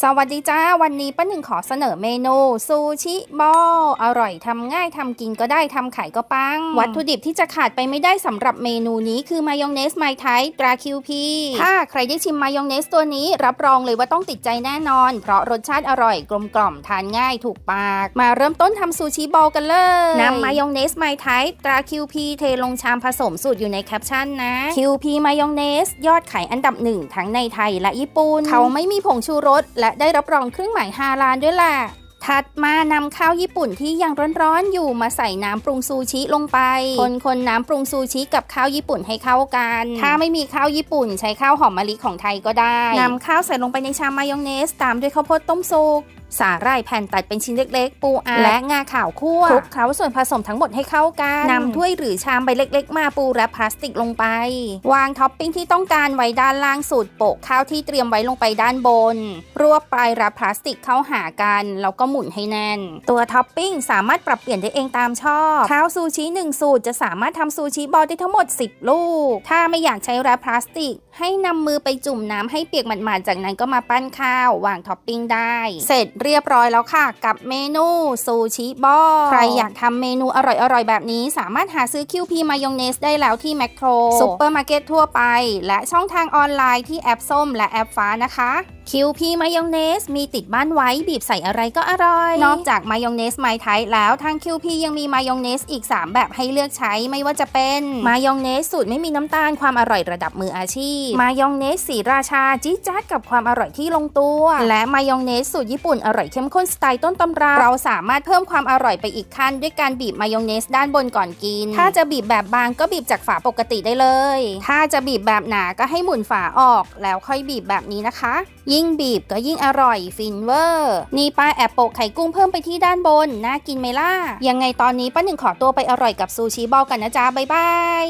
สวัสดีจ้า วันนี้ป้าหนึ่งขอเสนอเมนู ซูชิบอลอร่อยทำง่ายทำกินก็ได้ทำขายก็ปัง วัตถุดิบที่จะขาดไปไม่ได้สำหรับเมนูนี้คือมายองเนสไมไทตราคิวพีถ้าใครได้ชิมมายองเนสตัวนี้ รับรองเลยว่าต้องติดใจแน่นอน เพราะรสชาติอร่อยกลมกล่อมทานง่ายถูกปาก มาเริ่มต้นทำซูชิบอลกันเลยนำมายองเนสไมไทตราคิวพีเทลงชามผสมสูตรอยู่ในแคปชั่นนะคิวพีมายองเนสยอดขายอันดับหนึ่งทั้งในไทยและญี่ปุ่นเขาไม่มีผงชูรสและได้รับรองเครื่องหมายฮาลานด้วยล่ะ ถัดมานำข้าวญี่ปุ่นที่ยังร้อนๆอยู่มาใส่น้ำปรุงซูชิลงไป คนคนๆน้ำปรุงซูชิกับข้าวญี่ปุ่นให้เข้ากัน ถ้าไม่มีข้าวญี่ปุ่นใช้ข้าวหอมมะลิของไทยก็ได้นำข้าวใส่ลงไปในชามมายองเนส ตามด้วยข้าวโพดต้มสุกสาหร่ายแผ่นตัดเป็นชิ้นเล็กๆ ปูอัดและงาขาวคั่วคลุกเคล้าส่วนผสมทั้งหมดให้เข้ากันนำถ้วยหรือชามใบเล็กๆ มาปูแรปพลาสติกลงไป วางท็อปปิ้งที่ต้องการไว้ด้านล่างสุดโปะข้าวที่เตรียมไว้ลงไปด้านบน รวบปลายแรปพลาสติกเข้าหากันแล้วก็หมุนให้แน่น ตัวท็อปปิ้งสามารถปรับเปลี่ยนได้เองตามชอบ ข้าวซูชิ 1 สูตรจะสามารถทำซูชิบอลได้ทั้งหมด 10 ลูก ถ้าไม่อยากใช้แรปพลาสติก ให้นำมือไปจุ่มน้ำให้เปียกหมาดๆจากนั้นก็มาปั้นข้าววางท็อปปิ้งได้ เสร็จเรียบร้อยแล้วค่ะ กับเมนูซูชิบอลใครอยากทำเมนูอร่อยๆ แบบนี้สามารถหาซื้อคิวพีมายองเนสได้แล้วที่แมคโครซุปเปอร์มาร์เก็ตทั่วไป และช่องทางออนไลน์ที่แอปส้มและแอปฟ้านะคะคิวพีมายองเนสมีติดบ้านไว้บีบใส่อะไรก็อร่อยนอกจากมายองเนสไมไทยแล้วทางคิวพียังมีมายองเนสอีก 3 แบบให้เลือกใช้ไม่ว่าจะเป็นมายองเนสสูตรไม่มีน้ำตาลความอร่อยระดับมืออาชีพ มายองเนสสีราชาจี๊ดจ๊าดกับความอร่อยที่ลงตัว และมายองเนสสูตรญี่ปุ่นอร่อยเข้มข้นสไตล์ต้นตำรา เราสามารถเพิ่มความอร่อยไปอีกขั้นด้วยการบีบมายองเนสด้านบนก่อนกิน ถ้าจะบีบแบบบางก็บีบจากฝาปกติได้เลย ถ้าจะบีบแบบหนาก็ให้หมุนฝาออก แล้วค่อยบีบแบบนี้นะคะ ยิ่งบีบก็ยิ่งอร่อยฟินเวอร์ นี่ป้าแอบโปะไข่กุ้งเพิ่มไปที่ด้านบน น่ากินไหมล่ะ ยังไงตอนนี้ป้าหนึ่งขอตัวไปอร่อยกับซูชิบอลกันนะจ๊ะ บ๊ายบาย